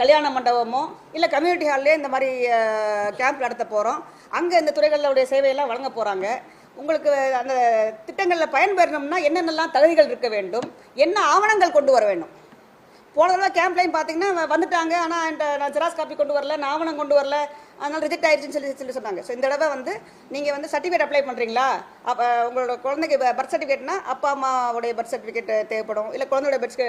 கல்யாண மண்டபமோ இல்லை கம்யூனிட்டி ஹால்லே இந்த மாதிரி கேம்ப் நடத்த போகிறோம் அங்கே இந்த துறைகளுடைய சேவையெல்லாம் வழங்க போகிறாங்க உங்களுக்கு அந்த திட்டங்களில் பயன்பெறணும்னா என்னென்னலாம் தகுதிகள் இருக்க வேண்டும்? என்ன ஆவணங்கள் கொண்டு வர வேண்டும்? போன தடவை கேம்ப்லையும் பார்த்தீங்கன்னா வந்துட்டாங்க. ஆனால் என்கிட்ட நான் ஜெராக்ஸ் காப்பி கொண்டு வரல நான் ஆவணம் கொண்டு வரல. அதனால் ரிஜெக்ட் ஆயிடுச்சுன்னு சொல்லி சொல்லி சொன்னாங்க. ஸோ இந்த தடவை வந்து நீங்கள் வந்து சர்டிஃபிகேட் அப்ளை பண்ணுறீங்களா அப்போ உங்களோட குழந்தைக்கு பர்த் சர்டிஃபிகேட்னா அப்பா அம்மாவுடைய பர்த் சர்டிஃபிகேட் தேவைப்படும். இல்லை குழந்தையோட பர்த்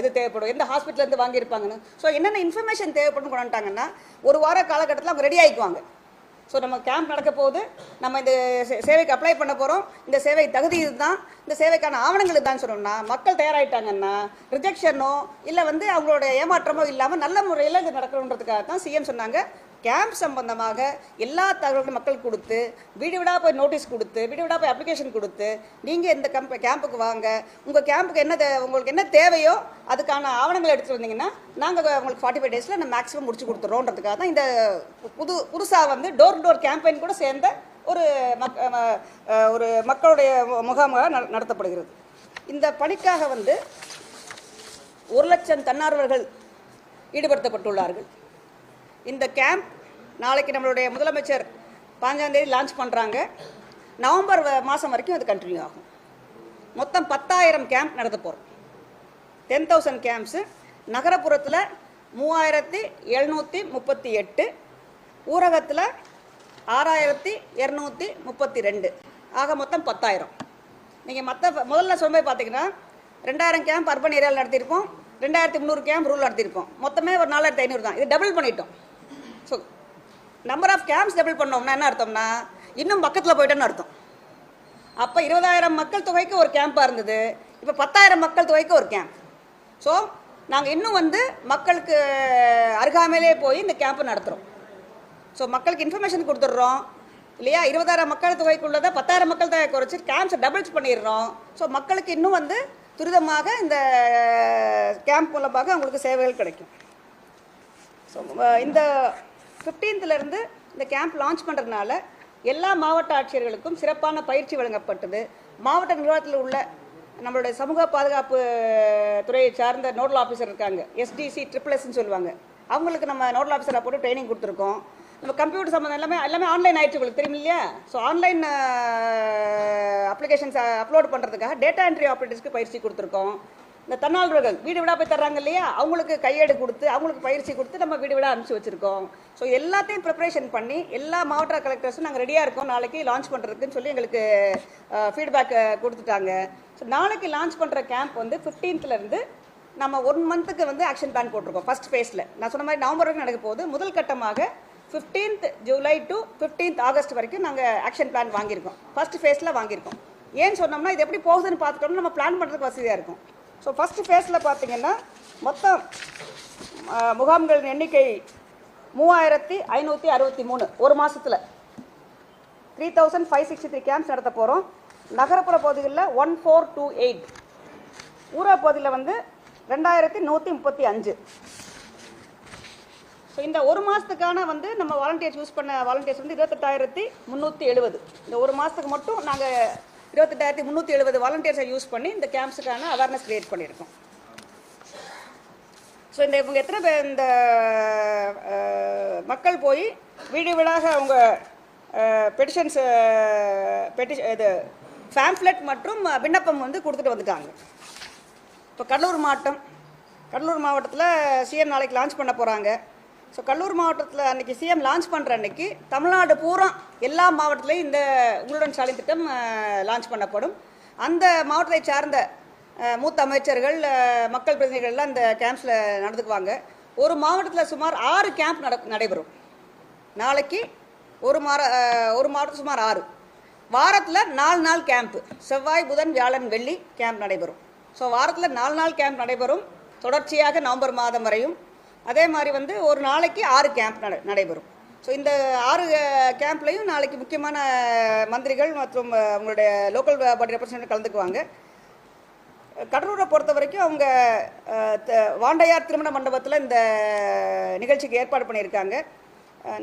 இது தேவைப்படும். எந்த ஹாஸ்பிட்டலேருந்து வாங்கியிருப்பாங்கன்னு. ஸோ என்னென்ன இன்ஃபர்மேஷன் தேவைப்படும் கொண்டுட்டாங்கன்னா ஒரு வார காலகட்டத்தில் அவங்க ரெடி ஆகிக்குவாங்க ஸோ நம்ம கேம்ப் நடக்க போகுது. நம்ம இந்த சே- சேவைக்கு அப்ளை பண்ண போகிறோம் இந்த சேவை தகுதி இதுதான். இந்த சேவைக்கான ஆவணங்கள் இதுதான் சொன்னோம்னா மக்கள் தயாராகிட்டாங்கன்னா ரிஜெக்ஷனோ இல்லை வந்து அவங்களோட ஏமாற்றமோ இல்லாமல் நல்ல முறையில் இது நடக்கணுன்றதுக்காக தான் சிஎம் சொன்னாங்க. கேம்ப் சம்பந்தமாக எல்லா தகவல்களும் மக்கள் கொடுத்து வீடு வீடாக போய் நோட்டீஸ் கொடுத்து வீடு வீடாக போய் அப்ளிகேஷன் கொடுத்து நீங்கள் இந்த கம்ப் கேம்புக்கு வாங்க. உங்கள் கேம்புக்கு என்ன தே- உங்களுக்கு என்ன தேவையோ அதுக்கான ஆவணங்கள் எடுத்துட்டு வந்தீங்கன்னா நாங்கள் உங்களுக்கு ஃபார்ட்டி ஃபைவ் டேஸில் நம்ம மேக்ஸிமம் முடிச்சு கொடுத்துறோன்றதுக்காக தான் இந்த புது புதுசாக வந்து டோர் டோர் கேம்பெயின் கூட சேர்ந்த ஒரு மக் ஒரு மக்களுடைய முகாமாக நட- நடத்தப்படுகிறது. இந்த பணிக்காக வந்து ஒரு லட்சம் தன்னார்வர்கள் ஈடுபடுத்தப்பட்டுள்ளார்கள். இந்த கேம்ப் நாளைக்கு நம்மளுடைய முதலமைச்சர் பாஞ்சாந்தேதி லான்ச் பண்ணுறாங்க நவம்பர் மாதம் வரைக்கும் அது கண்டினியூ ஆகும். மொத்தம் பத்தாயிரம் கேம்ப் நடத்த போகிறோம் டென் தௌசண்ட் கேம்ப்ஸு நகரப்புறத்தில் மூவாயிரத்தி எழுநூற்றி முப்பத்தி எட்டு ஊரகத்தில் ஆறாயிரத்தி இரநூத்தி முப்பத்தி ரெண்டு. ஆக மொத்தம் பத்தாயிரம். நீங்கள் மற்ற முதல்ல சொல்லும்போது பார்த்தீங்கன்னா ரெண்டாயிரம் கேம்ப் அர்பன் ஏரியாவில் நடத்தியிருப்போம். ரெண்டாயிரத்தி முந்நூறு கேம்ப் ரூல் நடத்தியிருப்போம். மொத்தமே ஒரு நாலாயிரத்தி ஐநூறு தான். இது டபுள் பண்ணிட்டோம். So number of camps double பண்ணோம்னா என்ன அர்த்தம்னா இன்னும் பக்கத்தில் போயிட்டேன்னு அர்த்தம். அப்போ இருபதாயிரம் மக்கள் தொகைக்கு ஒரு கேம்பாக இருந்தது. இப்போ பத்தாயிரம் மக்கள் தொகைக்கு ஒரு கேம்ப் ஸோ நாங்கள் இன்னும் வந்து மக்களுக்கு அருகாமையிலே போய் இந்த கேம்ப் நடத்துகிறோம் ஸோ மக்களுக்கு இன்ஃபர்மேஷன் கொடுத்துட்றோம். இல்லையா? இருபதாயிரம் மக்கள் தொகைக்குள்ளதை பத்தாயிரம் மக்கள் தொகை குறைச்சி கேம்ப்ஸை டபுள்ஸ் பண்ணிடுறோம். ஸோ மக்களுக்கு இன்னும் வந்து துரிதமாக இந்த கேம்ப் மூலமாக அவங்களுக்கு சேவைகள் கிடைக்கும். ஸோ இந்த ஃபிஃப்டீன்த்லேருந்து இந்த கேம்ப் லான்ச் பண்ணுறதுனால எல்லா மாவட்ட ஆட்சியர்களுக்கும் சிறப்பான பயிற்சி வழங்கப்பட்டது. மாவட்ட நிர்வாகத்தில் உள்ள நம்மளுடைய சமூக பாதுகாப்பு துறையை சார்ந்த நோடல் ஆஃபீஸர் இருக்காங்க. எஸ்டிசி ட்ரிபிள் எஸ்ன்னு சொல்லுவாங்க. அவங்களுக்கு நம்ம நோடல் ஆஃபீஸராக போட்டு ட்ரைனிங் கொடுத்துருக்கோம். நம்ம கம்ப்யூட்டர் சம்மந்தம் எல்லாமே எல்லாமே ஆன்லைன் ஆயிடுச்சு உங்களுக்கு தெரியும் இல்லையா? ஸோ ஆன்லைன் அப்ளிகேஷன்ஸ் அப்லோட் பண்ணுறதுக்காக டேட்டா என்ட்ரி ஆப்ரேட்டர்ஸ்க்கு பயிற்சி கொடுத்துருக்கோம். இந்த தன்னால்வர்கள் வீடு வீடா போய் தர்றாங்க இல்லையா? அவங்களுக்கு கையேடு கொடுத்து அவங்களுக்கு பயிற்சி கொடுத்து நம்ம வீடு வீடா அனுப்பிச்சு வச்சிருக்கோம். ஸோ எல்லாத்தையும் ப்ரிப்பரேஷன் பண்ணி எல்லா மாவட்ட கலெக்டர்ஸும் நாங்கள் ரெடியாக இருக்கோம். நாளைக்கு லான்ச் பண்ணுறதுக்குன்னு சொல்லி எங்களுக்கு ஃபீட்பேக் கொடுத்துட்டாங்க. ஸோ நாளைக்கு லான்ச் பண்ணுற கேம்ப் வந்து ஃபிஃப்டீன்த்லேருந்து நம்ம ஒன் மந்த்துக்கு வந்து ஆக்ஷன் பிளான் போட்டிருக்கோம் ஃபர்ஸ்ட் ஃபேஸில் நான் சொன்ன மாதிரி நவம்பர் வரைக்கும் நடக்க போகுது. முதல் கட்டமாக 15th July to 15th August வரைக்கும் நாங்கள் ஆக்ஷன் பிளான் வாங்கியிருக்கோம். ஃபஸ்ட் ஃபேஸில் வாங்கியிருக்கோம். ஏன்னு சொன்னோம்னா இது எப்படி போகுதுன்னு பார்த்துட்டோம்னா நம்ம பிளான் பண்ணுறதுக்கு வசதியாக இருக்கும். ஸோ ஃபஸ்ட்டு ஃபேஸில் பார்த்தீங்கன்னா மொத்தம் முகாம்களின் எண்ணிக்கை மூவாயிரத்தி ஐநூற்றி அறுபத்தி மூணு. ஒரு மாதத்தில் three thousand five sixty three camps நடத்த போகிறோம் நகரப்புற பகுதிகளில் ஒன் ஃபோர் டூ எயிட் ஊரக பகுதியில் வந்து ரெண்டாயிரத்தி நூற்றி முப்பத்தி அஞ்சு. ஸோ இந்த ஒரு மாதத்துக்கான வந்து நம்ம வாலண்டியர்ஸ் யூஸ் பண்ண வாலண்டியர்ஸ் வந்து இருபத்தெட்டாயிரத்தி முந்நூற்றி எழுபது. இந்த ஒரு மாதத்துக்கு மட்டும் நாங்கள் இருபத்தெட்டாயிரத்தி முந்நூற்றி எழுபது வாலண்டியர்ஸை யூஸ் பண்ணி இந்த கேம்ப்ஸுக்கான அவேர்னஸ் க்ரியேட் பண்ணியிருக்கோம். ஸோ இந்த இவங்க எத்தனை பேர் இந்த மக்கள் போய் வீடு வீடாக அவங்க பெட்டிஷன்ஸ் பெட்டிஷன் இது ஃபேம்ப்ளெட் மற்றும் விண்ணப்பம் வந்து கொடுத்துட்டு வந்துட்டாங்க. இப்போ கடலூர் மாவட்டம் கடலூர் மாவட்டத்தில் சிஎம் நாளைக்கு லான்ச் பண்ண போகிறாங்க ஸோ கல்லூர் மாவட்டத்தில் அன்றைக்கி சிஎம் லான்ச் பண்ணுற அன்னைக்கு தமிழ்நாடு பூரா எல்லா மாவட்டத்திலையும் இந்த உங்களுடன் சாலை திட்டம் லான்ச் பண்ணப்படும். அந்த மாவட்டத்தை சார்ந்த மூத்த அமைச்சர்கள் மக்கள் பிரதிநிதிகள்லாம் இந்த கேம்ப்ஸில் நடந்துக்குவாங்க. ஒரு மாவட்டத்தில் சுமார் ஆறு கேம்ப் நட நடைபெறும். நாளைக்கு ஒரு மார ஒரு மாவட்டத்தில் சுமார் ஆறு. வாரத்தில் நாலு நாள் கேம்ப் செவ்வாய் புதன் வியாழன் வெள்ளி கேம்ப் நடைபெறும். ஸோ வாரத்தில் நாலு நாள் கேம்ப் நடைபெறும். தொடர்ச்சியாக நவம்பர் மாதம் வரையும் அதே மாதிரி வந்து ஒரு நாளைக்கு ஆறு கேம்ப் நட நடைபெறும். ஸோ இந்த ஆறு கேம்ப்லையும் நாளைக்கு முக்கியமான மந்திரிகள் மற்றும் அவங்களுடைய லோக்கல் பாடி ரெப்ரசன்டேட்டிவ் கலந்துக்குவாங்க. கடலூரை பொறுத்த வரைக்கும் அவங்க வாண்டையார் திருமண மண்டபத்தில் இந்த நிகழ்ச்சிக்கு ஏற்பாடு பண்ணியிருக்காங்க.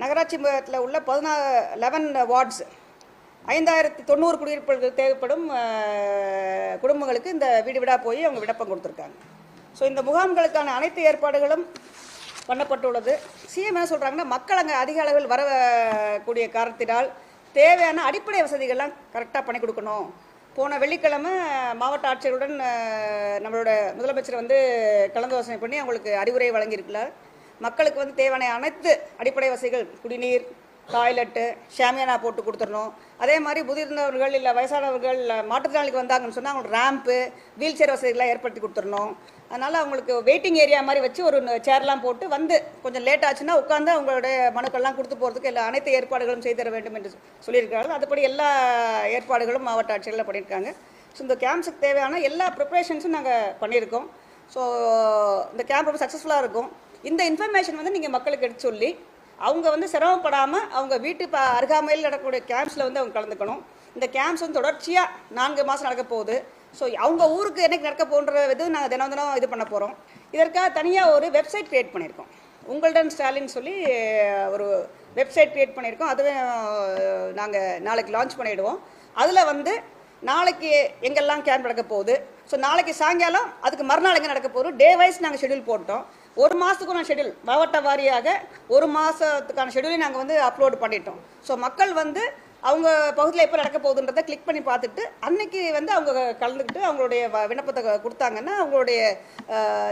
நகராட்சி மண்டலத்தில் உள்ள பதினா லெவன் வார்ட்ஸ் ஐந்தாயிரத்தி தொண்ணூறு குடியிருப்புகளுக்கு தேவைப்படும் குடும்பங்களுக்கு இந்த வீடு வீடாக போய் அவங்க விண்ணப்பம் கொடுத்துருக்காங்க. ஸோ இந்த முகாம்களுக்கான அனைத்து ஏற்பாடுகளும் பண்ணப்பட்டுள்ளது. சிஎம் என்ன சொல்கிறாங்கன்னா மக்கள் அங்கே அதிக அளவில் வரக்கூடிய காரணத்தினால் தேவையான அடிப்படை வசதிகள்லாம் கரெக்டாக பண்ணி கொடுக்கணும். போன வெள்ளிக்கிழமை மாவட்ட ஆட்சியருடன் நம்மளோட முதலமைச்சர் வந்து கலந்தாலோசனை பண்ணி அவங்களுக்கு அறிவுரை வழங்கியிருக்கிறார். மக்களுக்கு வந்து தேவையான அனைத்து அடிப்படை வசதிகள் குடிநீர் டாய்லெட்டு ஷாமியானா போட்டு கொடுத்துடணும். அதே மாதிரி முதிர்ந்தவர்கள் இல்லை வயசானவர்கள் மாற்றுத்திறனாளிக்கு வந்தாங்கன்னு சொன்னால் அவங்களுக்கு ரேம்ப்பு வீல் சேர் வசதிகள்லாம் ஏற்படுத்தி கொடுத்துடணும். அதனால் அவங்களுக்கு வெயிட்டிங் ஏரியா மாதிரி வச்சு ஒரு சேர்லாம் போட்டு வந்து கொஞ்சம் லேட் ஆச்சுன்னா உட்காந்து அவங்களுடைய மனுக்கள்லாம் கொடுத்து போகிறதுக்கு எல்லா அனைத்து ஏற்பாடுகளும் செய்து தர வேண்டும் என்று சொல்லியிருக்காங்க அதுபடி எல்லா ஏற்பாடுகளும் மாவட்ட ஆட்சியரில் பண்ணியிருக்காங்க. ஸோ இந்த கேம்ப்ஸுக்கு தேவையான எல்லா ப்ரிப்பரேஷன்ஸும் நாங்கள் பண்ணியிருக்கோம். ஸோ இந்த கேம்ப் ரொம்ப சக்ஸஸ்ஃபுல்லாக இருக்கும். இந்த இன்ஃபர்மேஷன் வந்து நீங்கள் மக்களுக்கு எடுத்து சொல்லி அவங்க வந்து சிரமப்படாமல் அவங்க வீட்டு ப அருகாமையில் நடக்கக்கூடிய கேம்ப்ஸில் வந்து அவங்க கலந்துக்கணும். இந்த கேம்ப்ஸ் வந்து தொடர்ச்சியாக நான்கு மாதம் நடக்க போகுது. ஸோ அவங்க ஊருக்கு என்னைக்கு நடக்க போன்ற இது நாங்கள் தினம் தினம் இது பண்ண போகிறோம் இதற்காக தனியாக ஒரு வெப்சைட் க்ரியேட் பண்ணியிருக்கோம். உங்கள்டன் ஸ்டாலின் சொல்லி ஒரு வெப்சைட் க்ரியேட் பண்ணியிருக்கோம். அதுவே நாங்கள் நாளைக்கு லான்ச் பண்ணிவிடுவோம் அதில் வந்து நாளைக்கு எங்கெல்லாம் கேம்ப் நடக்க போகுது? ஸோ நாளைக்கு சாயங்காலம் அதுக்கு மறுநாள் எங்கே நடக்க போகுது? டே வைஸ் நாங்கள் ஷெட்யூல் போட்டோம். ஒரு மாதத்துக்குள்ள ஷெட்யூல் மாவட்ட வாரியாக ஒரு மாதத்துக்கான ஷெட்யூலையும் நாங்கள் வந்து அப்லோடு பண்ணிட்டோம். ஸோ மக்கள் வந்து அவங்க பகுதியில் எப்போ நடக்க போகுதுன்றதை கிளிக் பண்ணி பார்த்துட்டு அன்னைக்கு வந்து அவங்க கலந்துக்கிட்டு அவங்களுடைய வ- விண்ணப்பத்தை கொடுத்தாங்கன்னா அவங்களுடைய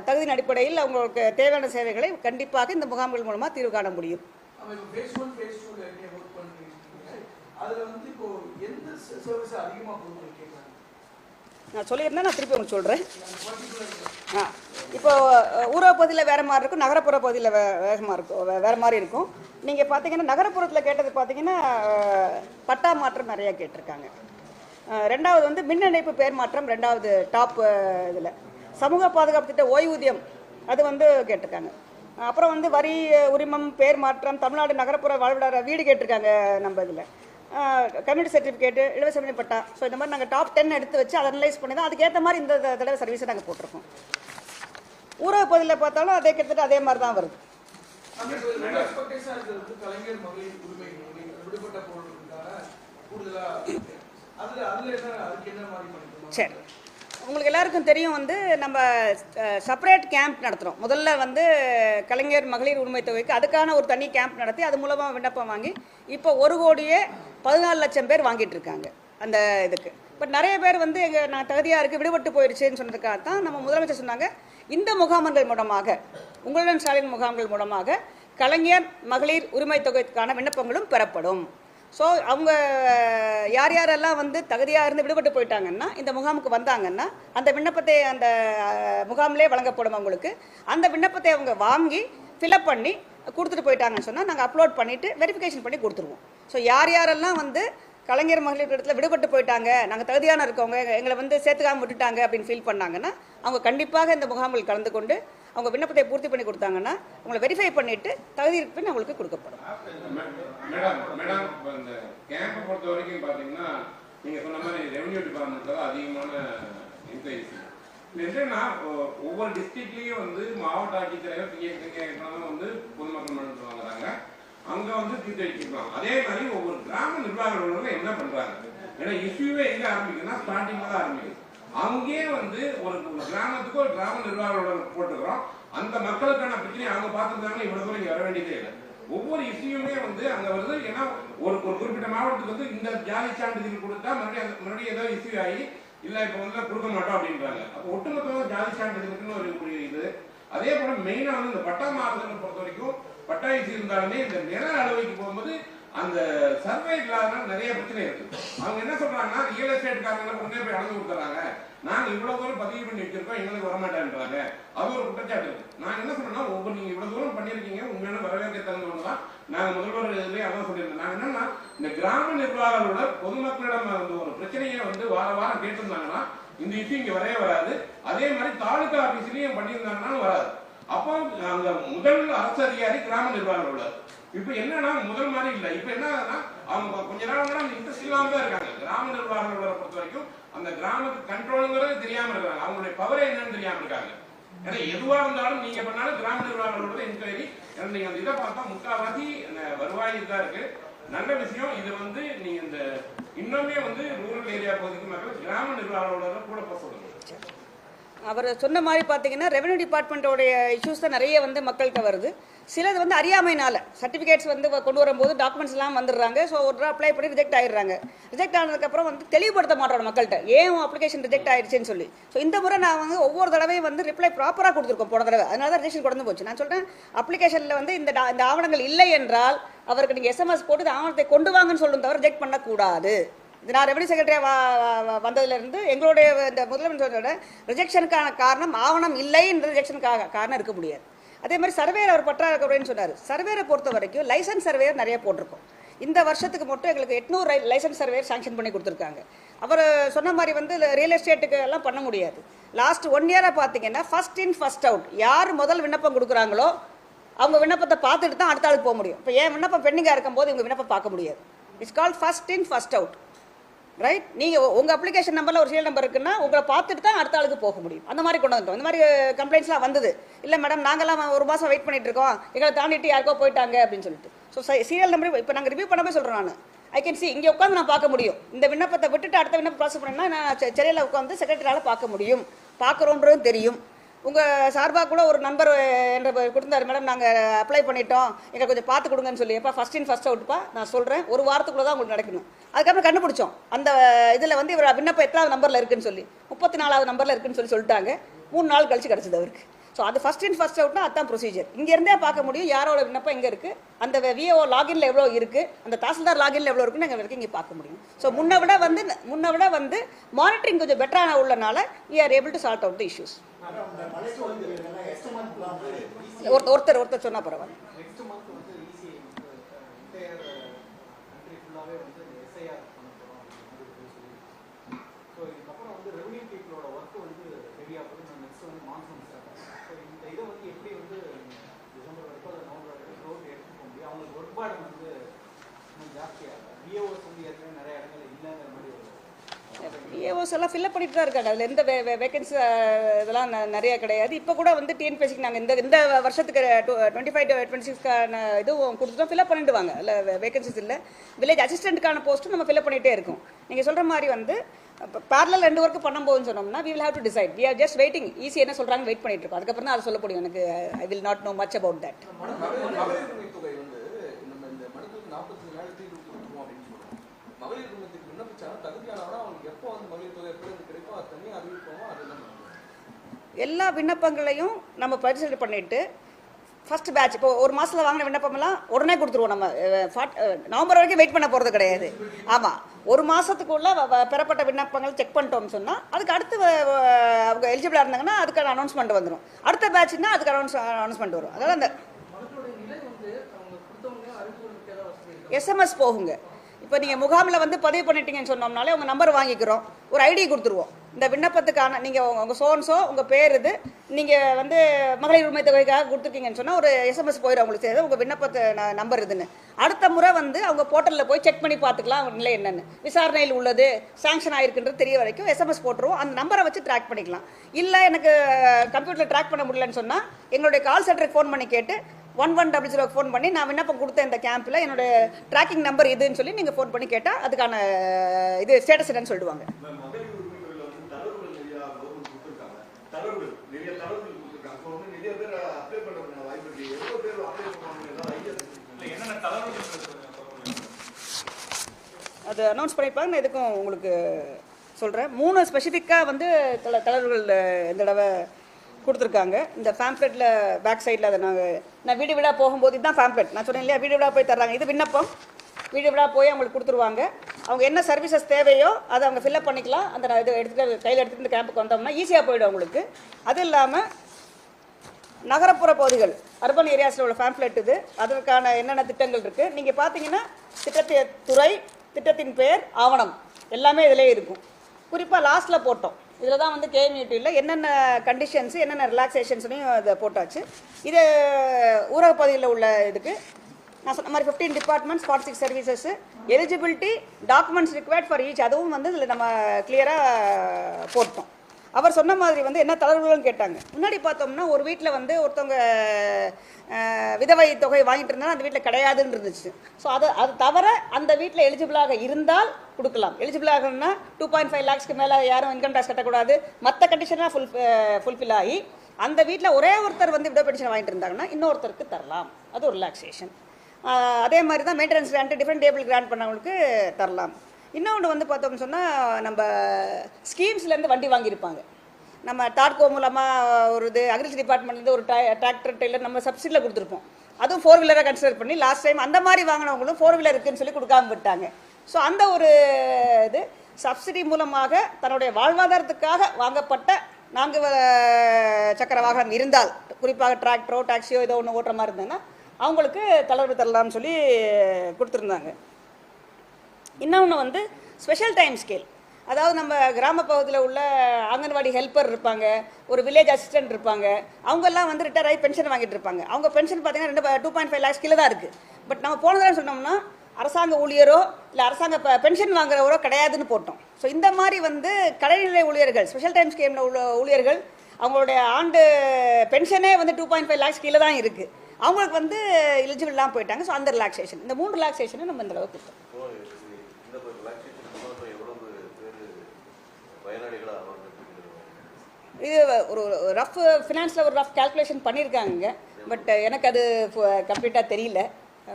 தகுதியின் அடிப்படையில் அவங்களுக்கு தேவையான சேவைகளை கண்டிப்பாக இந்த முகாம்கள் மூலமாக தீர்வு காண முடியும். அதில் வந்து இப்போ எந்த சர்வீஸ் அதிகமாக நான் சொல்லியிருந்தேன் நான் திருப்பி உங்களுக்கு சொல்கிறேன் ஆ இப்போ அஹ், ஊரக பகுதியில் வேறு மாதிரி இருக்கும் நகரப்புற பகுதியில் வே வேகமாக இருக்கும் வே- வேறு மாதிரி இருக்கும். நீங்கள் பார்த்தீங்கன்னா நகரப்புறத்தில் கேட்டது பார்த்தீங்கன்னா பட்டா மாற்றம் நிறையா கேட்டிருக்காங்க. ரெண்டாவது வந்து மின் இணைப்பு பேர் மாற்றம் ரெண்டாவது டாப் இதில். சமூக பாதுகாப்பு திட்ட ஓய்வூதியம் அது வந்து கேட்டிருக்காங்க. அப்புறம் வந்து வரி உரிமம் பேர் மாற்றம் தமிழ்நாடு நகரப்புற வாழ்விடார வீடு கேட்டிருக்காங்க நம்ம இதில். கம்யூனிட்டி சர்டிஃபிகேட்டு இலவச மின் பட்டா ஸோ இந்த மாதிரி நாங்கள் டாப் டென் எடுத்து வச்சு அதை அனலைஸ் பண்ணி தான் அதுக்கேற்ற மாதிரி இந்த தடவை சர்வீஸை நாங்கள் போட்டிருக்கோம். ஊரக பகுதியில் பார்த்தாலும் அதே கிட்டத்தட்ட அதே மாதிரி தான் வருது. சரி. உங்களுக்கு எல்லாருக்கும் தெரியும் வந்து நம்ம செப்பரேட் கேம்ப் நடத்துகிறோம் முதல்ல வந்து கலைஞர் மகளிர் உரிமை தொகைக்கு அதுக்கான ஒரு தனி கேம்ப் நடத்தி அது மூலமாக விண்ணப்பம் வாங்கி இப்போ ஒரு கோடியே பதினாலு லட்சம் பேர் வாங்கிட்டு இருக்காங்க அந்த இதுக்கு. பட் நிறைய பேர் வந்து எங்கள் நான் தகுதியாக இருக்குது விடுபட்டு போயிடுச்சுன்னு சொன்னதுக்காக தான் நம்ம முதலமைச்சர் சொன்னாங்க இந்த முகாம்கள் மூலமாக உங்களுடன் ஸ்டாலின் முகாம்கள் மூலமாக கலைஞர் மகளிர் உரிமை தொகைக்கான விண்ணப்பங்களும் பெறப்படும். ஸோ அவங்க யார் யாரெல்லாம் வந்து தகுதியாக இருந்து விடுபட்டு போயிட்டாங்கன்னா இந்த முகாமுக்கு வந்தாங்கன்னா அந்த விண்ணப்பத்தை அந்த அஹ், முகாமிலே வழங்கப்படும் அவங்களுக்கு. அந்த விண்ணப்பத்தை அவங்க வாங்கி ஃபில்அப் பண்ணி கொடுத்துட்டு போயிட்டாங்கன்னு சொன்னால் நாங்கள் அப்லோட் பண்ணிவிட்டு வெரிஃபிகேஷன் பண்ணி கொடுத்துருவோம். ஸோ யார் யாரெல்லாம் வந்து கலைஞர் மகளிர் இடத்துல விடுபட்டு போயிட்டாங்க நாங்கள் தகுதியான இருக்கவங்க எங்களை வந்து சேர்த்துக்காம விட்டுட்டாங்க அப்படின்னு ஃபீல் பண்ணாங்கன்னா அவங்க கண்டிப்பாக இந்த முகாமில் கலந்து கொண்டு அவங்க விண்ணப்பத்தை பூர்த்தி பண்ணி கொடுத்தாங்கன்னா அவங்களை வெரிஃபை பண்ணிவிட்டு தகுதி இருக்கு பின் அவங்களுக்கு கொடுக்கப்படும். மேடம் மேடம் இப்போ இந்த கேம்பை பொறுத்த வரைக்கும் பார்த்தீங்கன்னா நீங்கள் சொன்ன மாதிரி ரெவன்யூ டிபார்ட்மெண்ட்டில் தான் அதிகமான என்கொயரிஸ் என்னன்னா ஒவ்வொரு டிஸ்ட்ரிக்ட்லேயும் வந்து மாவட்ட ஆட்சித்தலைவர் பிஎஸ்சிங்க வந்து பொதுமக்கள் மன்றம் வாங்குறாங்க. அங்கே வந்து தீர்த்தளிச்சிருக்கலாம் அதே மாதிரி ஒவ்வொரு கிராம நிர்வாகங்கள் என்ன பண்ணுறாங்க ஏன்னா இஷ்யூவே எங்கே ஆரம்பிக்குதுன்னா ஸ்டார்டிங்கில் தான் ஆரம்பிக்குது. அங்கேயே வந்து ஒரு கிராமத்துக்கு ஒரு கிராம நிர்வாகங்களோட போட்டுக்கிறோம். அந்த மக்களுக்கான பிரச்சனையை அவங்க பார்த்துருந்தாங்கன்னா இவ்வளோ தூரம் இங்க வர வேண்டியதே இல்லை. ஒவ்வொரு இஷ்யூமே வந்து அங்க வருது. ஏன்னா ஒரு ஒரு குறிப்பிட்ட மாவட்டத்துக்கு வந்து இந்த ஜாதி சான்றிதழ் கொடுத்தா மறுபடியும் மறுபடியும் ஏதோ இஷ்யூ ஆகி இல்ல இப்ப வந்து கொடுக்க மாட்டோம் அப்படின்றாங்க. அப்போ ஒட்டுமொத்தமாக ஜாதி சான்றிதழுக்குன்னு ஒரு ஒரு இது. அதே போல மெயினா வந்து இந்த பட்டா மாறுதலை பொறுத்த வரைக்கும் பட்டா இஷ்யூ இருந்தாலுமே இந்த நில அளவைக்கு போகும்போது அந்த சர்வே இல்லாத நிறைய பிரச்சனை இருக்கு. அவங்க என்ன சொல்றாங்கன்னா ரியல் எஸ்டேட்காரங்க கொண்டே போய் அளந்து கொடுத்துறாங்க. நாங்க இவ்வளவு தூரம் பதிவு பண்ணி வச்சிருக்கோம் எங்களுக்கு வரமாட்டேன்றாங்க. அது ஒரு குற்றச்சாட்டு. நான் என்ன சொல்றேன்னா ஒவ்வொரு நீங்க இவ்வளவு தூரம் பண்ணிருக்கீங்க உண்மையான வரவேற்க தகுந்த தான். நாங்க முதல்வர் இதுலயே அதான் சொல்லியிருந்தோம் நாங்க என்னன்னா இந்த கிராம நிர்வாகங்களோட பொதுமக்களிடம் அந்த ஒரு பிரச்சனையை வந்து வார வாரம் கேட்டிருந்தாங்கன்னா இந்த இஷ்யூ இங்க வரவே வராது. அதே மாதிரி தாலுகா ஆபீஸ்லயும் பண்ணியிருந்தாங்கன்னாலும் வராது. அப்போ அந்த முதல் அரசு அதிகாரி கிராம நிர்வாகம் உள்ளார் இப்ப என்னன்னா முதல் மாதிரி இல்ல. இப்ப என்ன ஆகுதுன்னா அவங்க கொஞ்ச நாள் இன்ட்ரெஸ்ட் இல்லாம தான் இருக்காங்க. கிராம நிர்வாகங்களோட பொறுத்த வரைக்கும் அந்த கிராமத்துக்கு கண்ட்ரோலுங்கிறது தெரியாம இருக்காங்க. அவங்களுடைய பவரே என்னன்னு தெரியாம இருக்காங்க. ஏன்னா எதுவா இருந்தாலும் நீங்க பண்ணாலும் கிராம நிர்வாகங்களோட என்கொயரி நீங்க அந்த இதை பார்த்தா முக்காவாசி வருவாய் தான் இருக்கு. நல்ல விஷயம் இது வந்து நீங்க இந்த இன்னுமே வந்து ரூரல் ஏரியா பகுதிக்கு மக்கள் கிராம நிர்வாகங்களோட கூட போக அவர் சொன்ன மாதிரி பார்த்தீங்கன்னா ரெவென்யூ டிபார்ட்மெண்ட்டோடைய இஷ்யூஸ் தான் நிறைய வந்து மக்கள்கிட்ட வருது. சிலது வந்து அறியாமைனால சர்டிஃபிகேட்ஸ் வந்து கொண்டு வரும்போது டாக்குமெண்ட்ஸ் எல்லாம் வந்துடுறாங்க. ஸோ ஒரு அப்ளை பண்ணி ரிஜெக்ட் ஆயிடுறாங்க. ரிஜெக்ட் ஆனதுக்கப்புறம் வந்து தெளிவுபடுத்த மாட்டோம் மக்கள்கிட்ட. ஏன் அப்ளிகேஷன் ரிஜெக்ட் ஆயிடுச்சுன்னு சொல்லி. ஸோ இந்த முறை நான் வந்து ஒவ்வொரு தடவையும் வந்து ரிப்ளை ப்ராப்பராக கொடுத்துருக்கோம் போன தடவை. அதனால தான் ரிஜெக்ஷன் கொண்டு போச்சு. நான் சொல்கிறேன் அப்ளிகேஷனில் வந்து இந்த இந்த ஆவணங்கள் இல்லை என்றால் அவருக்கு நீங்கள் எஸ்எம்எஸ் போட்டு இந்த ஆவணத்தை கொண்டு வாங்கன்னு சொல்லணும் தவிர ரிஜெக்ட் பண்ணக்கூடாது. இது நான் ரெவன்யூ செக்ரட்டரியாக வந்ததுலேருந்து எங்களுடைய இந்த முதலமைச்சரோட ரிஜெக்ஷனுக்கான காரணம் ஆவணம் இல்லை என்ற ரிஜெக்ஷனுக்காக காரணம் இருக்க முடியாது. அதே மாதிரி சர்வேயர் அவர் பற்றா அப்படின்னு சொன்னார். சர்வேரை பொறுத்த வரைக்கும் லைசன்ஸ் சர்வேயர் நிறைய போட்டிருக்கோம். இந்த வருஷத்துக்கு மட்டும் எங்களுக்கு எட்நூறு லைசன்ஸ் சர்வேயர் சாங்ஷன் பண்ணி கொடுத்துருக்காங்க. அவர் சொன்ன மாதிரி வந்து ரியல் எஸ்டேட்டுக்கு எல்லாம் பண்ண முடியாது. லாஸ்ட் ஒன் இயராக பார்த்தீங்கன்னா ஃபர்ஸ்ட் இன் ஃபர்ஸ்ட் அவுட் யார் முதல் விண்ணப்பம் கொடுக்குறாங்களோ அவங்க விண்ணப்பத்தை பார்த்துட்டு தான் அடுத்த ஆளுக்கு போக முடியும். இப்போ ஏன் விண்ணப்பம் பெண்டிங்காக இருக்கும்போது இவங்க விண்ணப்பம் பார்க்க முடியாது. It's call first in first out right நீங்கள் உங்கள் அப்ளிகேஷன் நம்பரில் ஒரு சீரியல் நம்பர் இருக்குன்னா உங்களை பார்த்துட்டு தான் அடுத்த ஆளுக்கு போக முடியும். அந்த மாதிரி கொண்டு வந்துட்டோம். இந்த மாதிரி கம்ப்ளைண்ட்ஸ்லாம் வந்தது. இல்லை மேடம் நாங்களாம் ஒரு மாதம் வெயிட் பண்ணிட்டு இருக்கோம். எங்களை தாண்டிட்டு யாருக்கோ போயிட்டாங்க அப்படின்னு சொல்லிட்டு. ஸோ சீரியல் நம்பர் இப்போ நாங்கள் ரிவ்யூ பண்ணவே சொல்கிறோம் நான். ஐ கேன் சி இங்கே உட்காந்து நான் பார்க்க முடியும். இந்த விண்ணப்பத்தை விட்டுட்டு அடுத்த விண்ணப்பம் ப்ராசஸ் பண்ணேன்னா நான் சென்னையில் உட்காந்து செக்ரட்டரியால் பார்க்க முடியும். பார்க்குறோன்றதும் தெரியும். உங்கள் சார்பாக கூட ஒரு நண்பர் என்ற கொடுத்தாரு. மேடம் நாங்கள் அப்ளை பண்ணிட்டோம். எங்களுக்கு கொஞ்சம் பார்த்து கொடுங்கன்னு சொல்லி. எப்போ ஃபஸ்ட் இன் ஃபஸ்ட் அவுட்ப்பா நான் சொல்கிறேன் ஒரு வாரத்துக்குள்ளே தான் உங்களுக்கு நடக்கணும். அதுக்கப்புறம் கண்டுபிடிச்சோம். அந்த இதில் வந்து இவர் விண்ணப்பம் எத்தனாவது நம்பரில் இருக்குன்னு சொல்லி. முப்பத்தி நாலாவது நம்பரில் இருக்குன்னு சொல்லி சொல்லிட்டாங்க. மூணு நாள் கழிச்சு கிடச்சிது அவருக்கு. ஸோ அது ஃபஸ்ட் இன் ஃபஸ்ட் அவுட்னா அதான் ப்ரொசீஜர் இங்கேருந்தே பார்க்க முடியும் யாரோட விண்ணப்பம் எங்கே இருக்குது அந்த விஓ லாகின்ல எவ்வளோ இருக்குது அந்த தாசில்தார் லாகின்ல எவ்வளோ இருக்குன்னு எங்கள் வரைக்கும் இங்கே பார்க்க முடியும். ஸோ முன்ன விட வந்து முன்ன விட வந்து மானிட்டரிங் கொஞ்சம் பெட்டரான உள்ளனால we are able to sort out the issues. ஒருத்தர் ஒருத்தர் ஒருத்தர் சொன்னா பரவாயில்ல நெக்ஸ்ட் மந்த் வந்து இசி என்டையர் கண்ட்ரி ஃபுல்லாகவே வந்து எஸ்ஐஆர் பண்ண போகிறோம் அப்படின்னு சொல்லி ஸோ இதுக்கப்புறம் வந்து ரெவன்யூ பீப்புளோட ஒர்க் வந்து ரெடியாக போகுது நெக்ஸ்ட் வந்து மான்சூன் ஸ்டார்ட் ஸோ இந்த இதை வந்து எப்படி வந்து டிசம்பர் வரைக்கும் அல்லது நவம்பர் வரைக்கும் க்ரோத் எடுத்துக்க முடியும் அவங்களுக்கு ஒர்க் பேர்டன் வந்து இன்னும் ஜாஸ்தியாக பிஓஎஸ் வந்து ஏற்கனவே நிறைய இடங்கள்ல இல்லைங்கிற மாதிரி ஒரு போஸ்ட் எல்லாம் ஃபில்அப் பண்ணிட்டு தான் இருக்காங்க. அதில் எந்த வேகன்சி இதெல்லாம் நிறையா நிறைய கிடையாது. இப்போ கூட வந்து டிஎன்பிஎஸ்சிக்கு நாங்கள் இந்த இந்த வருஷத்துக்கு டுவெண்ட்டி ஃபைவ் டுவெண்ட்டி சிக்ஸ்க்கான இதுவும் கொடுத்துட்டோம் ஃபில்அப் பண்ணிடுவாங்க. இல்லை வேகன்சிஸ் இல்லை. வில்லேஜ் அசிஸ்டண்ட்டுக்கான போஸ்ட்டும் நம்ம ஃபில்அப் பண்ணிகிட்டே இருக்கோம். நீங்கள் சொல்கிற மாதிரி வந்து பேரலில் ரெண்டு ஒர்க்கு பண்ணும்போதுன்னு சொன்னோம்னா we will have to decide we are just waiting EC என்ன சொல்கிறாங்க வெயிட் பண்ணிட்டு இருக்கோம். அதுக்கப்புறம் தான் அதை சொல்ல முடியும் எனக்கு I will not know much about that மகளிர் மகளிர் உரிமை தொகை வந்து நம்ம இந்த மனுக்களுக்கு நாற்பத்தி நாலு தீர்வு கொடுத்துருவோம் அப்படின்னு சொல்றோம் மகளிர் உரிமைக்கு விண்ணப்பிச்சாலும் தகுதியானவனா அவனுக்கு எப்போ வந்து மகளிர் தொகை எப்படி வந்து கிடைக்கும் அது தனியாக அறிவிப்போமோ அது நம்ம எல்லா விண்ணப்பங்களையும் நம்ம பரிசீலனை பண்ணிட்டு ஃபர்ஸ்ட் பேட்ச் இப்போ ஒரு மாதத்தில் வாங்கின விண்ணப்பமெல்லாம் உடனே கொடுத்துருவோம் நம்ம நவம்பர் வரைக்கும் வெயிட் பண்ண போகிறது கிடையாது. ஆமாம் ஒரு மாதத்துக்குள்ளே பெறப்பட்ட விண்ணப்பங்கள் செக் பண்ணிட்டோம்னு சொன்னால் அதுக்கு அடுத்து அவங்க எலிஜிபிளாக இருந்தாங்கன்னா அதுக்கான அனௌன்ஸ்மெண்ட் வந்துடும் அடுத்த பேட்ச்னா அதுக்கு அனௌன்ஸ் அனௌன்ஸ்மெண்ட் வரும். அதாவது அந்த வந்து எஸ்எம்எஸ் போகுங்க. இப்போ நீங்கள் முகாமில் வந்து பதிவு பண்ணிட்டீங்கன்னு சொன்னோம்னாலே உங்கள் நம்பர் வாங்கிக்கிறோம். ஒரு ஐடி கொடுத்துருவோம். இந்த விண்ணப்பத்துக்கான நீங்கள் உங்கள் சோன்ஸோ உங்கள் பேர் இது. நீங்கள் வந்து மகளிர் உரிமை தொகைக்காக கொடுத்துருக்கீங்கன்னு சொன்னால் ஒரு எஸ்எம்எஸ் போயிடும் உங்களுக்கு சேர்ந்து உங்கள் விண்ணப்பத்தை நம்பர் இதுன்னு. அடுத்த முறை வந்து அவங்க போர்ட்டலில் போய் செக் பண்ணி பார்த்துக்கலாம் அவங்க நிலை என்னென்னு. விசாரணையில் உள்ளது சாங்ஷன் ஆயிருக்குன்றது தெரிய வரைக்கும் எஸ்எம்எஸ் போட்டுருவோம். அந்த நம்பரை வச்சு ட்ராக் பண்ணிக்கலாம். இல்லை எனக்கு கம்ப்யூட்டரில் ட்ராக் பண்ண முடியலன்னு சொன்னால் எங்களுடைய கால் சென்டருக்கு ஃபோன் பண்ணி கேட்டு ஒன் ஒன் டபுள் ஜீரோக்கு ஃபோன் பண்ணி நான் விண்ணப்பம் கொடுத்த இந்த கேம்பில் என்னோட ட்ராக்கிங் நம்பர் இதுன்னு சொல்லி நீங்கள் ஃபோன் பண்ணி கேட்டால் அதுக்கான இது ஸ்டேட்டஸ் என்னன்னு சொல்லிடுவாங்க மகளிர் உரிமை துறையில வந்து தளர்வுகள் நிறைய கவர்மெண்ட் கொடுத்துருக்காங்க தளர்வுகள் நிறைய தளர்வுகள் கொடுத்துருக்காங்க ஸோ வந்து நிறைய பேர் அப்ளை பண்ணுறதுக்கான வாய்ப்பு இருக்கு எவ்வளோ பேர் அப்ளை பண்ணுவாங்க ஏதாவது ஐடியா இல்லை என்னென்ன தளர்வுகள் அது அனௌன்ஸ் பண்ணியிருப்பாங்க நான் எதுக்கும் உங்களுக்கு சொல்கிறேன் மூணு ஸ்பெசிஃபிக்காக வந்து தல தலைவர்கள் இந்த தடவை கொடுத்துருக்காங்க. இந்த ஃபேம்ப்ளெட்டில் பேக் சைடில் அதை நாங்கள் நான் வீடு வீடாக போகும்போது இதுதான் ஃபேம்ப்ளெட் நான் சொன்னேன் இல்லையா? வீடு வீடாக போய் தர்றாங்க. இது விண்ணப்பம். வீடு வீடாக போய் அவங்களுக்கு கொடுத்துருவாங்க. அவங்க என்ன சர்வீசஸ் தேவையோ அதை அவங்க ஃபில்அப் பண்ணிக்கலாம். அந்த இது எடுத்துகிட்டு கையில் எடுத்துகிட்டு இந்த கேம்புக்கு வந்தோம்னா ஈஸியாக போயிடும் அவங்களுக்கு. அது இல்லாமல் நகரப்புற பகுதிகள் அர்பன் ஏரியாஸில் உள்ள ஃபேம்ப்ளெட் இது. அதற்கான என்னென்ன திட்டங்கள் இருக்குது நீங்கள் பார்த்தீங்கன்னா திட்டத்தை துறை திட்டத்தின் பெயர் ஆவணம். எல்லாமே இதிலே இருக்கும். குறிப்பாக லாஸ்ட்டில் போட்டோம். இதில் தான் வந்து கேமியூட்டியில் என்னென்ன கண்டிஷன்ஸு என்னென்ன ரிலாக்ஸேஷன்ஸ்னையும் இதை போட்டாச்சு. இது ஊரக பகுதியில் உள்ள இதுக்கு நான் சொன்ன மாதிரி fifteen departments forty six services eligibility documents required for each அதுவும் வந்து இதில் நம்ம கிளியராக போட்டோம். அவர் சொன்ன மாதிரி வந்து என்ன தளர்வுகள்னு கேட்டாங்க. முன்னாடி பார்த்தோம்னா ஒரு வீட்டில் வந்து ஒருத்தவங்க விதவை தொகை வாங்கிட்டு இருந்தாலும் அந்த வீட்டில் கிடையாதுன்னு இருந்துச்சு. ஸோ அது அது தவிர அந்த வீட்டில் எலிஜிபிளாக இருந்தால் கொடுக்கலாம். எலிஜிபிளாகனா டூ பாயிண்ட் ஃபைவ் லேக்ஸ்க்கு மேலே யாரும் இன்கம் டேக்ஸ் கட்டக்கூடாது. மற்ற கண்டிஷனாக ஃபுல் ஃபுல்ஃபில் ஆகி அந்த வீட்டில் ஒரே ஒருத்தர் வந்து விடோ பென்ஷன் வாங்கிட்டு இருந்தாங்கன்னா இன்னொருத்தருக்கு தரலாம். அது ஒரு ரிலாக்ஸேஷன் அதே மாதிரி தான் maintenance grant differently table grant பண்ணவங்களுக்கு தரலாம். இன்னொன்று வந்து பார்த்தோம்னு சொன்னால் நம்ம ஸ்கீம்ஸ்லேருந்து வண்டி வாங்கியிருப்பாங்க. நம்ம டாட்கோ மூலமாக ஒரு இது அக்ரிகல்ச்சர் டிபார்ட்மெண்ட்லேருந்து ஒரு டிராக்டர் டெய்லர் நம்ம சப்சிடியில் கொடுத்துருப்போம். அதுவும் ஃபோர் வீலராக கன்சிடர் பண்ணி லாஸ்ட் டைம் அந்த மாதிரி வாங்கினவங்களும் ஃபோர் வீலர் இருக்குன்னு சொல்லி கொடுக்காம விட்டாங்க. ஸோ அந்த ஒரு இது சப்சிடி மூலமாக தன்னுடைய வாழ்வாதாரத்துக்காக வாங்கப்பட்ட நான்கு சக்கர வாகனம் இருந்தால் குறிப்பாக டிராக்டரோ டாக்ஸியோ ஏதோ ஒன்று ஓட்டுற மாதிரி இருந்ததுன்னா அவங்களுக்கு தளர்வு தரலாம்னு சொல்லி கொடுத்துருந்தாங்க. இன்னொன்று வந்து ஸ்பெஷல் டைம் ஸ்கேல் அதாவது நம்ம கிராம பகுதியில் உள்ள அங்கன்வாடி ஹெல்ப்பர் இருப்பாங்க ஒரு வில்லேஜ் அசிஸ்டன்ட் இருப்பாங்க அவங்கெல்லாம் வந்து ரிட்டையர் ஆகி பென்ஷன் வாங்கிட்டு இருப்பாங்க. அவங்க பென்ஷன் பார்த்தீங்கன்னா ரெண்டு டூ பாயிண்ட் ஃபைவ் லேக்ஸ் கீழே தான் இருக்குது பட் நம்ம போன தடவை சொன்னோம்னா அரசாங்க ஊழியரோ இல்லை அரசாங்க பென்ஷன் வாங்குறவரோ கிடையாதுன்னு போட்டோம். ஸோ இந்த மாதிரி வந்து கடைநிலை ஊழியர்கள் ஸ்பெஷல் டைம் ஸ்கீமில் உள்ள ஊழியர்கள் அவங்களுடைய ஆண்டு பென்ஷனே வந்து டூ பாயிண்ட் ஃபைவ் லேக்ஸ் கீழே தான் இருக்குது அவங்களுக்கு வந்து எலிஜிபிள்லாம் போயிட்டாங்க. ஸோ அந்த ரிலாக்ஸேஷன் இந்த மூணு ரிலாக்ஸேஷனை நம்ம இந்த அளவுக்கு கொடுத்தோம். இந்த ரிலாக்ஸேஷன் மூலமாக எவ்வளவு பேர் பயனாளிகளாக ஆவாங்க இது ஒரு ரஃப் ஃபினான்ஸில் ஒரு ரஃப் கால்குலேஷன் பண்ணியிருக்காங்க. பட் எனக்கு அது கம்ப்ளீட்டாக தெரியல.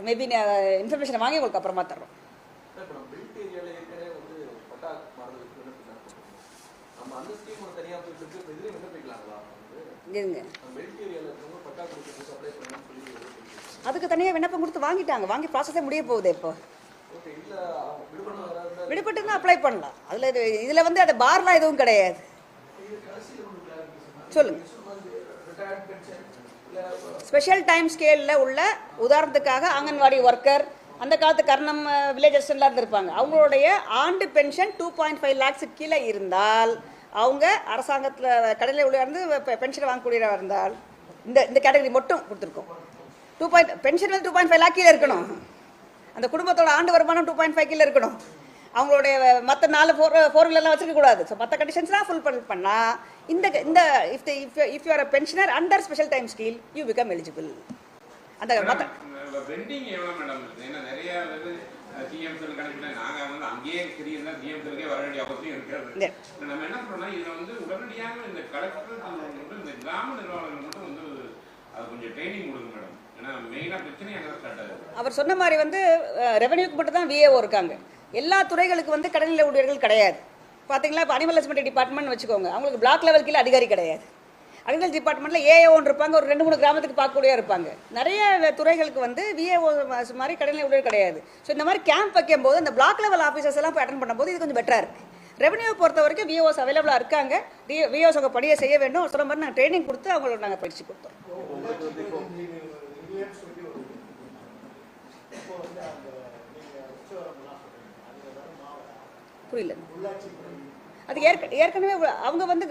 மேபி இன்ஃபர்மேஷன் வாங்கி உங்களுக்கு அப்புறமா தர்றோம். அதுக்கு தனியாக விண்ணப்பம் கொடுத்து வாங்கிட்டாங்க. வாங்கி ப்ராசஸே முடிய போகுது இப்போ. விடுபட்டு தான் அப்ளை பண்ணலாம். அதில் இது இதில் வந்து அது பார்லாம் எதுவும் கிடையாது. சொல்லுங்க. ஸ்பெஷல் டைம் ஸ்கேலில் உள்ள உதாரணத்துக்காக அங்கன்வாடி ஒர்க்கர் அந்த காலத்து கர்ணம் வில்லேஜ் அசிஸ்டன்ட்லாம் இருந்திருப்பாங்க. அவங்களுடைய ஆண்டு பென்ஷன் டூ பாயிண்ட் ஃபைவ் லேக்ஸுக்கு கீழே இருந்தால் அவங்க அரசாங்கத்தில் கடையில் உள்ள இருந்து பென்ஷன் வாங்கக்கூடியவராக இருந்தால் இந்த இந்த கேட்டகரி மட்டும் கொடுத்துருக்கோம். டூ பாயிண்ட் பென்ஷன் வந்து டூ பாயிண்ட் ஃபைவ் லேக் கீழே இருக்கணும். அந்த குடும்பத்தோட ஆண்டு வருமானம் டூ பாயிண்ட் ஃபைவ் கீழே இருக்கணும். அவங்களுடைய மற்ற நாலு ஃபோர் ஃபோர் வீலர்லாம் வச்சிருக்க கூடாது. ஸோ மற்ற கண்டிஷன்ஸ்லாம் ஃபுல் பண்ணால் இந்த இந்த if if if you're pensioner under special time scale you become eligible அந்த மற்ற நம்ம என்ன இதில் வந்து உடனடியாக இந்த கலெக்டர் இந்த கிராம நிர்வாகங்கள் மட்டும் வந்து அது கொஞ்சம் ட்ரைனிங் கொடுங்க மேடம் அவர் சொன்ன மாதிரி வந்து ரெவன்யூக்கு மட்டும் தான் விஏஓ இருக்காங்க. எல்லா துறைகளுக்கு வந்து கடனில் ஊழியர்கள் கிடையாது. பார்த்தீங்களா இப்போ அனிமல் ஹஸ்பண்டரி டிபார்ட்மெண்ட் வச்சுக்கோங்க. அவங்களுக்கு பிளாக் லெவல் கீழே அதிகாரி கிடையாது. அக்ரிகல்ச்சர் டிபார்ட்மெண்ட்டில் ஏஏஓன்னு இருப்பாங்க. ஒரு ரெண்டு மூணு கிராமத்துக்கு பார்க்கக்கூடிய இருப்பாங்க. நிறைய துறைகளுக்கு வந்து விஏஓ மாதிரி கடனில் ஊழியர் கிடையாது. ஸோ இந்த மாதிரி கேம்ப் வைக்கும்போது அந்த பிளாக் லெவல் ஆஃபீஸர்ஸ் எல்லாம் போய் அட்டன் பண்ணும்போது இது கொஞ்சம் பெட்டராக இருக்குது ரெவன்யூ பொறுத்த வரைக்கும் விஓஸ் அவைலபிளாக இருக்காங்க. விஓஸ் அவங்க பணியை செய்ய வேண்டும். சொன்ன மாதிரி நாங்கள் ட்ரைனிங் கொடுத்து அவங்களுக்கு நாங்கள் பயிற்சி கொடுத்தோம் உங்களுக்கு வந்து இப்போ இல்லைன்னு சொல்லி ஒரு இப்போ வந்து அந்த நீங்கள் உச்சவரம்பெல்லாம் சொல்றீங்க அதில் வர மாவட்டம் புரியல அது ஏற்க ஏற்கனவே அவங்க வந்து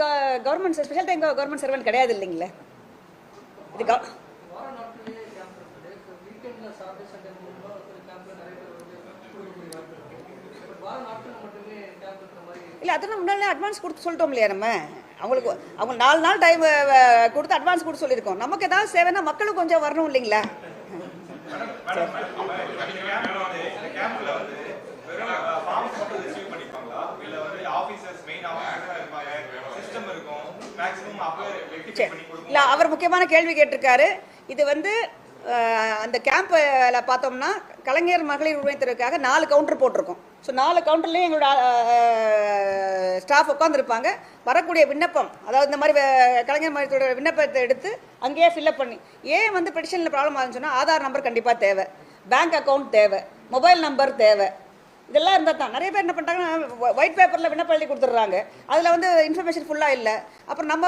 government special time government servant கிடையாது இல்லைங்களா இது இல்லை அதெல்லாம் முன்னாடியே அட்வான்ஸ் கொடுத்து சொல்லிட்டோம் இல்லையா நம்ம அவங்களுக்கு அவங்க நாலு நாள் டைம் கொடுத்து அட்வான்ஸ் கொடுத்து சொல்லியிருக்கோம் நமக்கு ஏதாவது சேவைன்னா மக்களும் கொஞ்சம் வரணும் இல்லைங்களா கேம்ப்ல வந்து வெறும் ஃபார்ம்ஸ் மட்டும் ரிசீவ் பண்ணிப்பாங்களா இல்ல வந்து ஆபீசர்ஸ் மெயின் ஆபீசர்ஸ் இருப்பாங்க சிஸ்டம் இருக்கும் மேக்ஸிமம் அப்போ ரெக்டிஃபை சரி. இல்லை அவர் முக்கியமான கேள்வி கேட்டிருக்காரு. இது வந்து அந்த கேம்பில் பார்த்தோம்னா கலைஞர் மகளிர் உரிமைத்துறைக்காக நாலு கவுண்டர் போட்டிருக்கோம். ஸோ நாலு கவுண்டர்லேயும் எங்களோட ஸ்டாஃப் உட்காந்துருப்பாங்க வரக்கூடிய விண்ணப்பம் அதாவது இந்த மாதிரி கலைஞர் மகளிரோட விண்ணப்பத்தை எடுத்து அங்கேயே ஃபில்அப் பண்ணி ஏன் வந்து பெட்டிஷனில் ப்ராப்ளம் ஆகுதுன்னு சொன்னால் ஆதார் நம்பர் கண்டிப்பாக தேவை. பேங்க் அக்கௌண்ட் தேவை. மொபைல் நம்பர் தேவை. இதெல்லாம் இருந்தால் தான். நிறைய பேர் என்ன பண்ணுறாங்கன்னா ஒயிட் பேப்பரில் விண்ணப்பம் எழுதி கொடுத்துட்றாங்க. அதில் வந்து இன்ஃபர்மேஷன் ஃபுல்லாக இல்லை. அப்புறம் நம்ம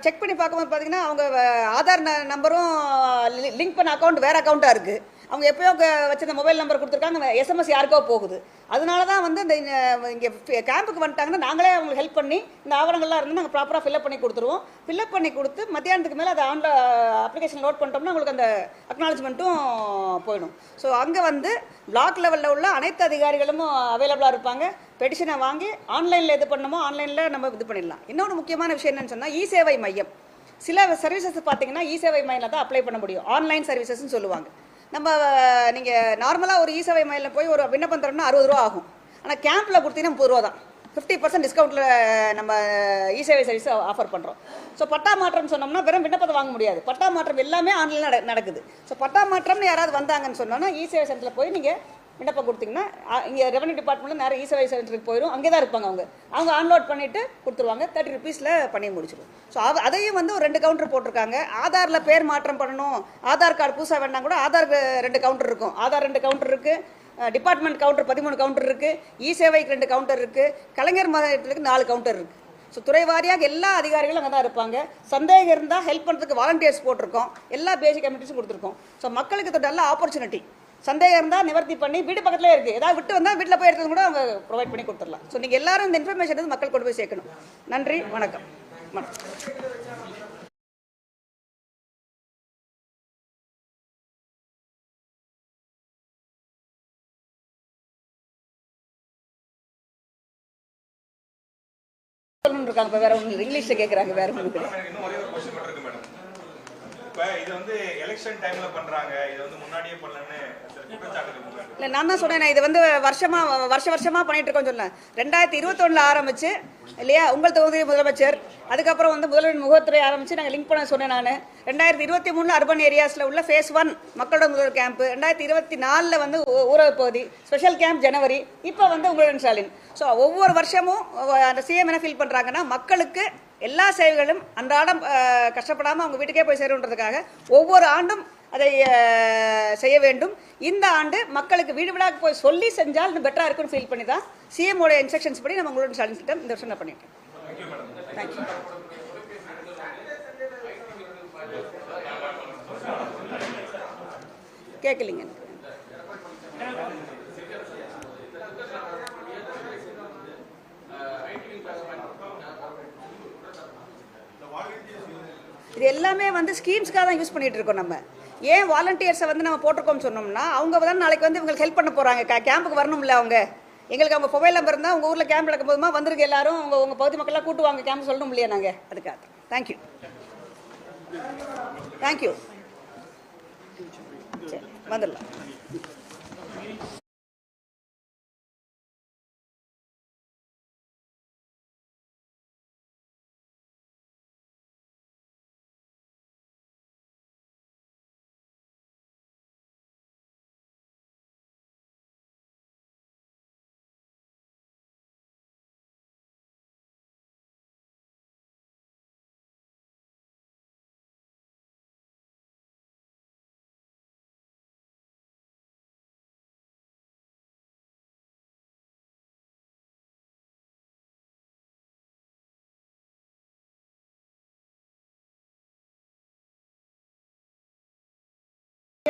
செக் பண்ணி பார்க்கும்போது பார்த்தீங்கன்னா அவங்க ஆதார் ந- நம்பரும் லிங்க் பண்ண அக்கௌண்ட் வேறு அக்கௌண்ட்டாக இருக்குது அவங்க எப்பயோ வச்சிருந்த மொபைல் நம்பர் கொடுத்துருக்காங்க எஸ்எம்எஸ் யாருக்கோ போகுது. அதனால தான் வந்து இந்த இங்கே கேம்புக்கு வந்துட்டாங்கன்னா நாங்களே அவங்களுக்கு ஹெல்ப் பண்ணி இந்த ஆவணங்கள்லாம் இருந்து நாங்கள் ப்ராப்பராக ஃபில்அப் பண்ணி கொடுத்துருவோம். ஃபில்அப் பண்ணி கொடுத்து மத்தியானத்துக்கு மேலே அதை ஆன்ல அப்ளிகேஷன் லோட் பண்ணிட்டோம்னா உங்களுக்கு அந்த அக்னாலஜ்மெண்ட்டும் போயிடும். ஸோ அங்கே வந்து பிளாக் லெவலில் உள்ள அனைத்து அதிகாரிகளும் அவைலபிளாக இருப்பாங்க. பெட்டிஷனை வாங்கி ஆன்லைனில் இது பண்ணமோ ஆன்லைனில் நம்ம இது பண்ணிடலாம். இன்னொன்று முக்கியமான விஷயம் என்னன்னு சொன்னால் இ சேவை மையம். சில சர்வீசஸ் பார்த்தீங்கன்னா இ சேவை மையில் தான் அப்ளை பண்ண முடியும். ஆன்லைன் சர்வீசஸ்னு சொல்லுவாங்க. நம்ம நீங்கள் நார்மலாக ஒரு இசேவை மயிலில் மையில் போய் ஒரு விண்ணப்பம் தரோம்னா அறுபது ரூபா ஆகும். ஆனால் கேம்பில் கொடுத்தீங்கன்னா முப்பது ரூபா தான். ஃபிஃப்டி பர்சன்ட் டிஸ்கவுண்ட்டில் நம்ம இ சேவை சர்வீஸ் ஆஃபர் பண்ணுறோம் ஸோ பட்டா மாற்றம் சொன்னோம்னா வெறும் விண்ணப்பத்தை வாங்க முடியாது. பட்டா மாற்றம் எல்லாமே ஆன்லைனில் நடக்குது. ஸோ பட்டா மாற்றம்னு யாராவது வந்தாங்கன்னு சொன்னோன்னா இசேவை சென்டரில் போய் நீங்கள் விண்ணப்பம் கொடுத்தீங்கன்னா இங்கே ரெவன்யூ டிபார்ட்மெண்ட்டில் நேரம் இ சேவை சென்டருக்கு போயிடும் அங்கே தான் இருப்பாங்க அவங்க. அவங்க ஆன்லோட் பண்ணிவிட்டு கொடுத்துருவாங்க. தேர்ட்டி ருபீஸில் பண்ணி முடிச்சிடும் ஸோ அதையும் வந்து ஒரு ரெண்டு கவுண்டர் போட்டிருக்காங்க. ஆதாரில் பேர் மாற்றம் பண்ணணும். ஆதார் கார்டு புதுசாக வேணா கூட ஆதார் ரெண்டு கவுண்டர் இருக்கும். ஆதார் ரெண்டு கவுண்டர் இருக்குது டிபார்ட்மெண்ட் கவுண்டர் பதிமூணு கவுண்டர் இருக்குது இ சேவைக்கு ரெண்டு கவுண்டர் இருக்குது கலைஞர் மாதத்துக்கு நாலு கவுண்டர் இருக்குது ஸோ துறை வாரியாக எல்லா அதிகாரிகளும் அங்கே தான் இருப்பாங்க. சந்தேகம் இருந்தால் ஹெல்ப் பண்ணுறதுக்கு வாலண்டியர்ஸ் போட்டிருக்கோம். எல்லா பேசிக் கமிட்டிஸும் கொடுத்துருக்கோம். ஸோ மக்களுக்கு நல்ல ஆப்பர்ச்சுனிட்டி சந்தேகம் இருந்தால் நிவர்த்தி பண்ணி வீடு பக்கத்துலேயே இருக்குது ஏதாவது விட்டு வந்தால் வீட்டில் போய் எடுத்தது கூட அவங்க ப்ரொவைட் பண்ணி கொடுத்துடலாம். ஸோ நீங்கள் எல்லாரும் இந்த இன்ஃபர்மேஷன் வந்து மக்கள் கொண்டு போய் சேர்க்கணும். நன்றி வணக்கம். வணக்கம். சொல்லணும்னு இருக்காங்க இப்போ வேற ஒன்று இங்கிலீஷில் கேட்குறாங்க வேற ஒன்று மேடம், எனக்கு இன்னும் ஒரே ஒரு கொஸ்டின் மட்டும் இருக்கு மேடம் இப்ப இது வந்து எலெக்ஷன் டைம்ல பண்றாங்க. இது வந்து முன்னாடியே பண்ணலன்னு சில இல்லை நான் தான் சொன்னேன் இது வந்து வருஷமாக வருஷ வருஷமாக பண்ணிட்டு இருக்கோம்னு சொன்னேன். ரெண்டாயிரத்தி இருபத்தொன்னில் ஆரம்பிச்சு இல்லையா உங்கள் தொகுதி முதலமைச்சர் அதுக்கப்புறம் வந்து முதல்வர் முகத்துறை ஆரம்பிச்சு நாங்கள் லிங்க் பண்ண சொன்னேன் நான். ரெண்டாயிரத்தி இருபத்தி மூணில் அர்பன் ஏரியாஸில் உள்ள ஃபேஸ் ஒன் மக்களோட முதல்வர் கேம்ப் ரெண்டாயிரத்தி இருபத்தி நாலில் வந்து ஊரக பகுதி ஸ்பெஷல் கேம்ப் ஜனவரி. இப்போ வந்து உங்களுடன் ஸ்டாலின். ஸோ ஒவ்வொரு வருஷமும் அந்த சிஎம் என்ன ஃபீல் பண்ணுறாங்கன்னா மக்களுக்கு எல்லா சேவைகளும் அன்றாடம் கஷ்டப்படாமல் அவங்க வீட்டுக்கே போய் சேருன்றதுக்காக ஒவ்வொரு ஆண்டும் அதை செய்ய வேண்டும். இந்த ஆண்டு மக்களுக்கு வீடு வீடாக போய் சொல்லி செஞ்சால் இன்னும் பெட்டராக இருக்கும்னு ஃபீல் பண்ணி தான் சிஎம்மோட இன்ஸ்ட்ரக்ஷன்ஸ் படி நம்ம உங்களோட ஸ்டாலின் திட்டம் இந்த வருஷம் நான் பண்ணிட்டேன் தேங்க்யூ கேட்கலிங்க எனக்கு. இது எல்லாமே வந்து ஸ்கீம்ஸ்க்காக தான் யூஸ் பண்ணிட்டு இருக்கோம் நம்ம. ஏன் வாலண்டியர்ஸை வந்து நம்ம போட்டிருக்கோம்னு சொன்னோம்னா அவங்க தான் நாளைக்கு வந்து இவங்களுக்கு ஹெல்ப் பண்ண போகிறாங்க கேம்புக்கு வரணும்ல அவங்க. எங்களுக்கு அவங்க மொபைல் நம்பர் இருந்தால் உங்கள் ஊரில் கேம்ப் நடக்கும் போதுமா வந்திருக்கு எல்லாரும். உங்கள் உங்கள் பகுதி மக்கள்லாம் கூட்டு வாங்க கேம்ப் சொல்லணும் இல்லையா நாங்கள் அதுக்காக. தேங்க்யூ தேங்க்யூ சரி வந்துடலாம்.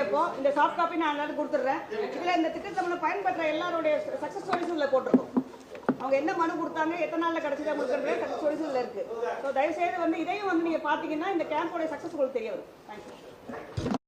இப்போ இந்த சாஃப்ட் காப்பி நான் எல்லாரும் கொடுத்துட்றேன். இதில் இந்த திட்டத்தை பயன்படுற எல்லாருடைய சக்ஸஸ் ஸ்டோரிஸும் இதில் போட்டிருக்கோம். அவங்க என்ன மனு கொடுத்தாங்க எத்தனை நாளில் கிடச்சிது அவங்களுக்கு சக்ஸஸ் ஸ்டோரிஸும் இதில் இருக்குது ஸோ தயவுசெய்து வந்து இதையும் வந்து நீங்கள் பார்த்தீங்கன்னா இந்த கேம்போடைய சக்ஸஸ் உங்களுக்கு தெரிய வரும். தேங்க்யூ